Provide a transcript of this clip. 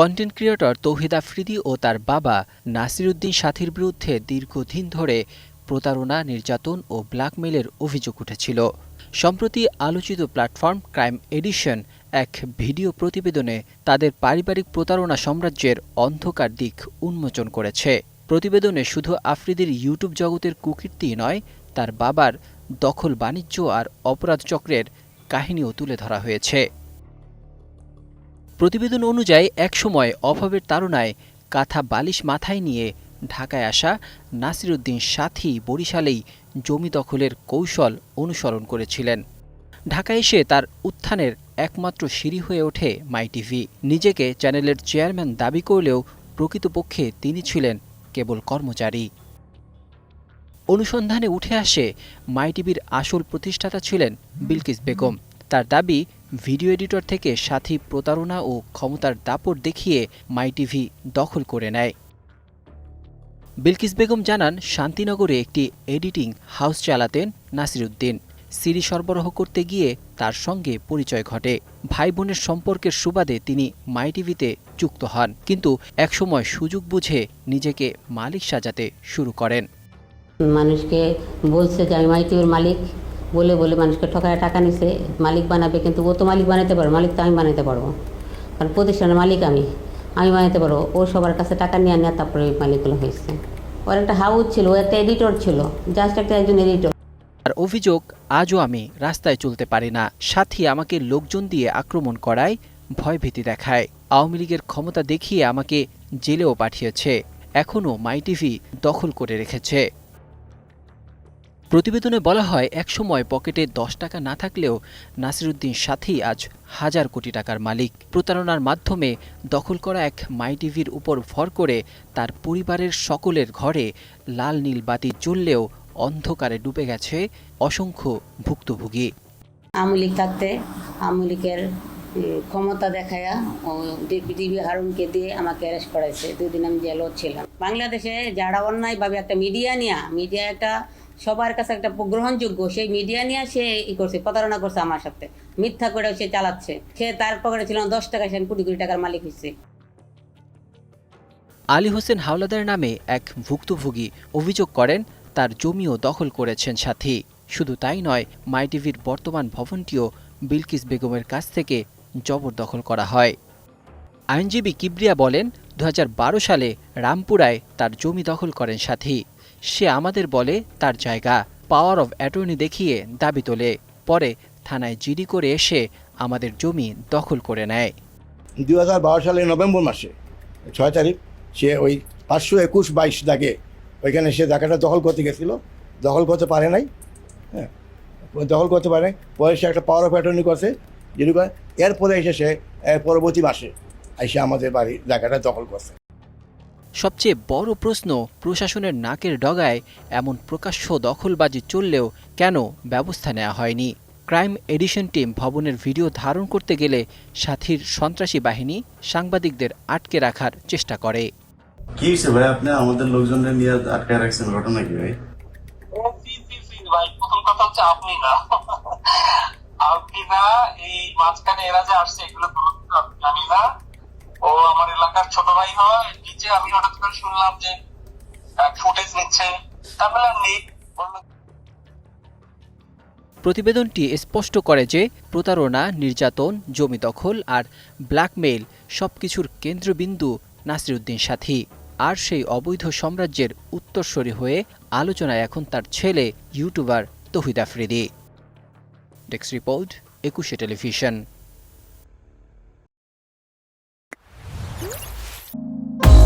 Content creator তৌহিদ আফ্রিদি ও তার বাবা নাসিরুদ্দিন সাথীর বিরুদ্ধে দীর্ঘদিন ধরে প্রতারণা, নির্যাতন ও ব্ল্যাকমেইলের অভিযোগ উঠেছিল। সম্প্রতি আলোচিত প্ল্যাটফর্ম ক্রাইম এডিশন এক ভিডিও প্রতিবেদনে তাদের পারিবারিক প্রতারণা সাম্রাজ্যের অন্ধকার দিক উন্মোচন করেছে। প্রতিবেদনে শুধু আফ্রিদির ইউটিউব জগতের কুকীর্তি নয়, তার বাবার দখল বাণিজ্য আর অপরাধ চক্রের কাহিনীও তুলে ধরা হয়েছে। প্রতিবেদন অনুযায়ী একসময় অভাবের তাড়নায় কাঁথা বালিশ মাথায় নিয়ে ঢাকায় আসা নাসিরুদ্দিন সাথী বরিশালেই জমি দখলের কৌশল অনুসরণ করেছিলেন। ঢাকায় এসে তার উত্থানের একমাত্র সিঁড়ি হয়ে ওঠে মাই টিভি নিজেকে চ্যানেলের চেয়ারম্যান দাবি করলেও প্রকৃতপক্ষে তিনি ছিলেন কেবল কর্মচারী। অনুসন্ধানে উঠে আসে মাই টিভির আসল প্রতিষ্ঠাতা ছিলেন বিলকিস বেগম। তার দাবি ভিডিও এডিটর থেকে সাথী প্রতারণা ও ক্ষমতার দাপট দেখিয়ে মাই টিভি দখল করে নেয়। বিলকিস বেগম জানান, শান্তিনগরে একটি এডিটিং হাউস চালাতেন নাসিরুদ্দিন। সিডি সরবরাহ করতে গিয়ে তার সঙ্গে পরিচয় ঘটে। ভাই বোনের সম্পর্কের সুবাদে তিনি মাই টিভিতে যুক্ত হন, কিন্তু একসময় সুযোগ বুঝে নিজেকে মালিক সাজাতে শুরু করেন। মানুষকে বলছে যে, আমি মাইটিউর মালিক। বলে বলে মানুষকে ঠকায়, টাকা নিছে, মালিক বানাবে, কিন্তু ও তো মালিক বানাতে পারবে, মালিক তো আমি বানাতে পারব। কারণ প্রতিষ্ঠানের মালিক আমি আমি বানাতে পারব, ও সবার কাছে টাকা নিয়ে নেওয়া তারপরে ওই মালিকগুলো হয়েছে। ওর একটা হাউস ছিল, ও একটা এডিটর ছিল জাস্ট একটা একজন এডিটর আর অভিযোগ, আজও আমি রাস্তায় চলতে পারি না। সাথী আমাকে লোকজন দিয়ে আক্রমণ করায় ভয়ভীতি দেখায়। আওয়ামী লীগের ক্ষমতা দেখিয়ে আমাকে জেলেও পাঠিয়েছে। এখনও মাই টিভি দখল করে রেখেছে। প্রতিবেদনে বলা হয় একসময় পকেটে দশ টাকা না থাকলেও নাসিরুদ্দিন সাথী আজ হাজার কোটি টাকার মালিক। প্রতারণার মাধ্যমে দখল করা এক মাই টিভির উপর ভর করে তার পরিবারের সকলের ঘরে লাল নীল বাতি জ্বললেও অন্ধকারে ডুবে গেছে অসংখ্য ভুক্তভোগী। আওয়ামী লীগ থাকতে আওয়ামী লীগের ক্ষমতা দেখায়া ডিবি হারুনকে দিয়ে আমাকে অ্যারেস্ট করাইছে। দুদিন আমি জেলও ছিলাম। বাংলাদেশে যারা অন্যায়ভাবে একটা মিডিয়া নিয়া, মিডিয়া একটা সবার কাছে একটা গ্রহণযোগ্য সেই মিডিয়া নিয়ে সে ই করছে, প্রতারণা করছে আমার সাথে। মিথ্যা করে সে চালাচ্ছে। সে তার পকেটে ছিল দশ টাকা, সে কোটি কোটি টাকার মালিক হয়েছে আলী হোসেন হাওলাদার নামে এক ভুক্তভোগী অভিযোগ করেন, তার জমিও দখল করেছেন সাথী। শুধু তাই নয় মাই টিভির বর্তমান ভবনটিও বিলকিস বেগমের কাছ থেকে জবরদখল করা হয়। আইনজীবী কিবরিয়া বলেন দু হাজার বারো সালে রামপুরায় তার জমি দখল করেন সাথী। সে আমাদের বলে তার জায়গা পাওয়ার অফ অ্যাটর্নি দেখিয়ে দাবি তোলে। পরে থানায় জিডি করে এসে আমাদের জমি দখল করে নেয়। দু হাজার বারো সালের নভেম্বর মাসে, ছয় তারিখ, সে ওই পাঁচশো একুশ বাইশ দাগে ওইখানে সে জায়গাটা দখল করতে গেছিল। দখল করতে পারে নাই হ্যাঁ দখল করতে পারে। পরে সে একটা পাওয়ার অফ অ্যাটর্নি করছে যেটি করে। এরপরে এসে সে পরবর্তী মাসে এসে আমাদের বাড়ি জায়গাটা দখল করছে। সবচেয়ে বড় প্রশ্ন প্রশাসনের নাকের ডগায় এমন প্রকাশ্য দখলবাজি চললেও কেন ব্যবস্থা নেওয়া হয়নি? ক্রাইম এডিশন টিম ভবনের ভিডিও ধারণ করতে গেলে সাথীর সন্ত্রাসী বাহিনী সাংবাদিকদের আটকে রাখার চেষ্টা করে। কি হয়েছে ভাই আপনি? আমাদের লোকজনদের নিয়ে আটকায় রাখছেন ঘটনা কি ভাই প্রথম কথা হচ্ছে আপনি না। আপনি না এই মাঝখানে এরা যে আসছে এগুলো ছোট ভাই হয়, নিচে আমি হঠাৎ করে শুনলাম যে ফুটেজ নিচ্ছে। তারপরে প্রতিবেদনটি স্পষ্ট করে যে, প্রতারণা, নির্যাতন, জমি দখল আর ব্ল্যাকমেইল সবকিছুর কেন্দ্রবিন্দু নাসিরুদ্দিন সাথী। আর সেই অবৈধ সাম্রাজ্যের উত্তরসূরি হয়ে আলোচনায় এখন তার ছেলে, YouTuber Tauhid Afridi. Desk report, Ekushey television.